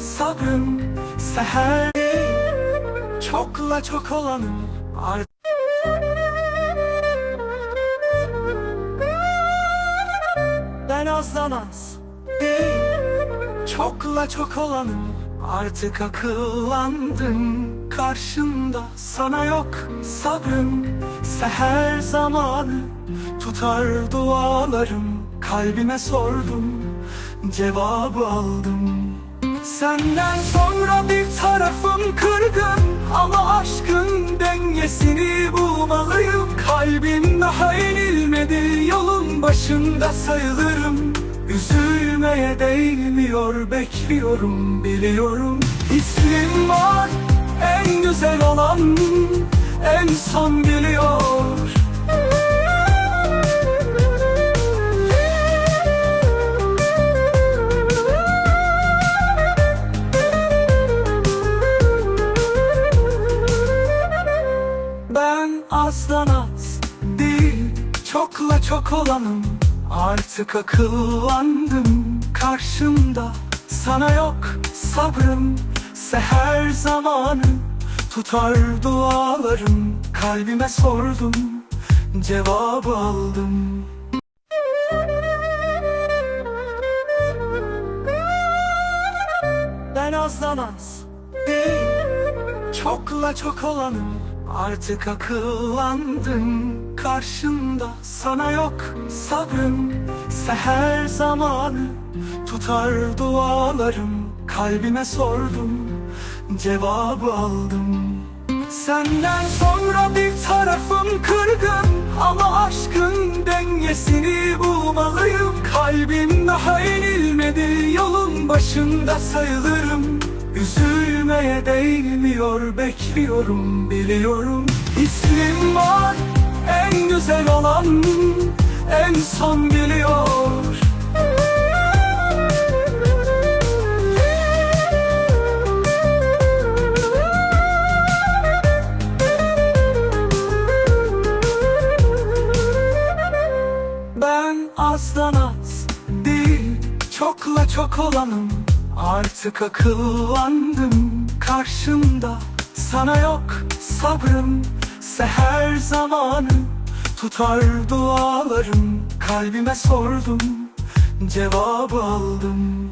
sabrım Seher Çokla çok olanım artık Ben azdan az Çokla çok olanım Artık akıllandım Karşında sana yok sabrım Seher zamanı Tutar dualarım. Kalbime sordum Cevabı aldım Senden sonra bir tarafım kırgın Ama aşkın dengesini bulmalıyım. Kalbim daha yenilmedi Yolun başında sayılırım. Üzülmeye değmiyor Bekliyorum biliyorum. İsmim var En güzel olan En son geliyor Ben azdan az değil Çokla çok olanım. Artık akıllandım Karşımda. Sana yok sabrım Seher zamanı Tutar dualarım. Kalbime sordum Cevabı aldım. Ben azdan az değil Çokla çok olanım Artık akıllandım Karşımda sana yok sabrım. Seher zamanı Tutar dualarım Kalbime sordum Cevabı aldım. Senden sonra bir tarafım kırgın Ama aşkın dengesini bulmalıyım. Kalbim daha yenilmedi Yolun başında sayılırım Üzülmeye değmiyor Bekliyorum biliyorum. İsmim var En güzel olan En son geliyor. Ben azdan az değil Çokla çok olanım Artık akıllandım Karşımda. Sana yok sabrım. Seher zamanı Tutar dualarım. Kalbime sordum Cevabı aldım